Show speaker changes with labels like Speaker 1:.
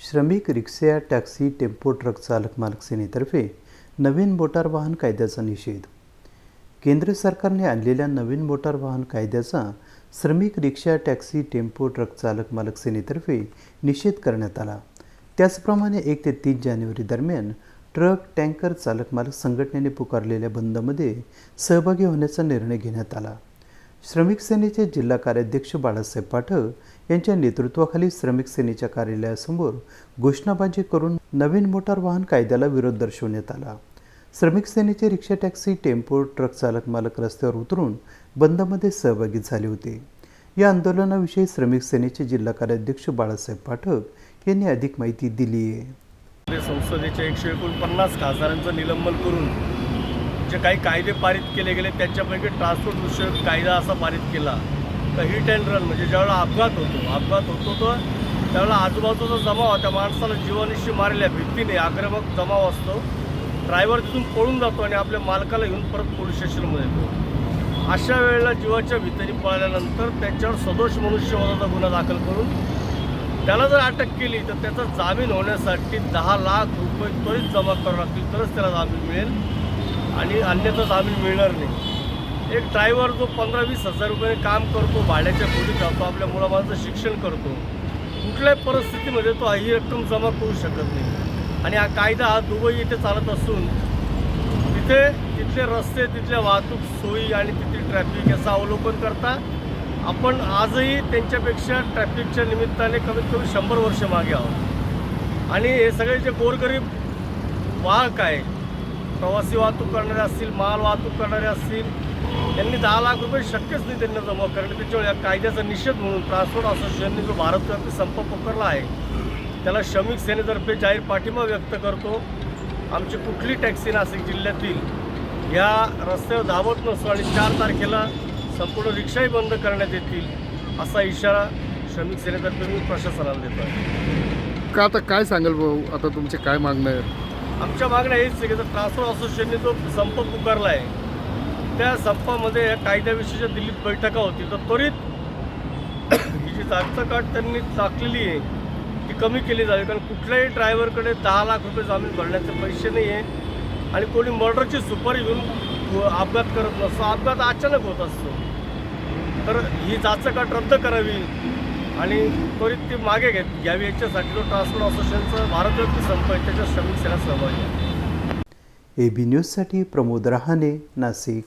Speaker 1: श्रमिक rickshaw taxi tempo truck चालक मालक सेनेतर्फे नवीन मोटार वाहन कायद्याचा निषेध. केंद्र सरकारने आणलेल्या नवीन मोटार वाहन कायद्याचा श्रमिक रिक्षा टॅक्सी टेम्पो ट्रक चालक मालक सेनेतर्फे निषेध करण्यात आला. त्याचप्रमाणे एक ते तीन जानेवारी दरम्यान ट्रक टँकर चालक मालक संघटनेने पुकारलेल्या बंदमध्ये सहभागी होण्याचा निर्णय घेण्यात आला. श्रमिक सेनेचे जिल्हा कार्याध्यक्ष बाळासाहेब पाठक यांच्या नेतृत्वाखाली श्रमिक सेनेच्या कार्यालयासमोर घोषणाबाजी करून नवीन मोटार वाहन कायद्याला विरोध दर्शवण्यात आला. श्रमिक सेनेचे रिक्षा टॅक्सी टेम्पो ट्रक चालक मालक रस्त्यावर उतरून बंदमध्ये सहभागी झाले होते. या आंदोलनाविषयी श्रमिक सेनेचे जिल्हा कार्याध्यक्ष बाळासाहेब पाठक यांनी अधिक माहिती दिली आहे
Speaker 2: संसदेच्या एकशे एकोणपन्नास खासदारांचं निलंबन करून जे काही कायदे पारित केले गेले त्याच्यापैकी ट्रान्सपोर्ट विषयक कायदा असा पारित केला. तर हिट अँड रन म्हणजे ज्यावेळेला अपघात होतो अपघात होतो तर त्यावेळेला आजूबाजूचा जमाव त्या माणसाला जीवनिशी मारल्या भीतीने आक्रमक जमाव असतो. ड्रायव्हर तिथून पळून जातो आणि आपल्या मालकाला घेऊन परत पोलीस स्टेशनमध्ये येतो. अशा वेळेला जीवाच्या भीतीने पळाल्यानंतर त्याच्यावर सदोष मनुष्यवधाचा गुन्हा दाखल करून त्याला जर अटक केली तर त्याचा जामीन होण्यासाठी दहा लाख रुपये त्वरित जमा करावं लागतील तरच त्याला जामीन मिळेल. आणि अन्यथा आम्ही मिळणार नाही. एक ड्रायव्हर जो पंधरा वीस हजार रुपये काम करतो भाड्याच्या खोलीत जातो आपल्या मुलाबाळाचं शिक्षण करतो कुठल्याही परिस्थितीमध्ये तो ही रक्कम जमा करू शकत नाही. आणि हा कायदा हा दुबई येथे चालत असून तिथे तिथले रस्ते तिथल्या वाहतूक सोयी आणि तिथली ट्रॅफिक याचं अवलोकन करता आपण आजही त्यांच्यापेक्षा ट्रॅफिकच्या निमित्ताने कमीत कमी शंभर वर्ष मागे आहोत. आणि हे सगळे जे गोरगरीब वाहक आहे प्रवासी वाहतूक करणारे असतील माल वाहतूक करणारे असतील त्यांनी दहा लाख रुपये शक्यच नाही त्यांना जमा करणं. त्याच्यामुळे या कायद्याचा निषेध म्हणून ट्रान्सपोर्ट असोसिएशनने जो भारतव्यापी संप पुकारला आहे त्याला श्रमिक सेनेतर्फे जाहीर पाठिंबा व्यक्त करतो. आमची कुठली टॅक्सी नाशिक जिल्ह्यातील या रस्त्यावर धावत नसतो आणि चार तारखेला संपूर्ण रिक्षाही बंद करण्यात येतील असा इशारा श्रमिक सेनेतर्फे मी प्रशासनाला देतो आहे
Speaker 3: का आता काय सांगाल भाऊ? आता तुमचे काय मागणं आहे?
Speaker 2: आमच्या मागण्या हेच आहे की जर ट्रान्सपोर्ट असोसिएशनने जो संप पुकारला आहे त्या संपामध्ये या कायद्याविषयीच्या दिल्लीत बैठका होती. तर त्वरित ही जी जागचं काट त्यांनी टाकलेली आहे ती कमी केली जावी. कारण कुठल्याही ड्रायव्हरकडे दहा लाख रुपये जामीन भरण्याचे पैसे नाही आहे आणि कोणी मर्डरची सुपारी घेऊन अपघात करत नसतो. अपघात अचानक होत असतो. तर ही जाचकाट रद्द करावी. आणि त्वरित ती मागे घेत घ्यावी याच्यासाठी जो ट्रान्सपोर्ट असोसिएशनचं भारतव्यापी संप आहे त्याच्यात श्रमिक सेना सहभागी
Speaker 1: ए बी न्यूजसाठी प्रमोद रहाणे नाशिक.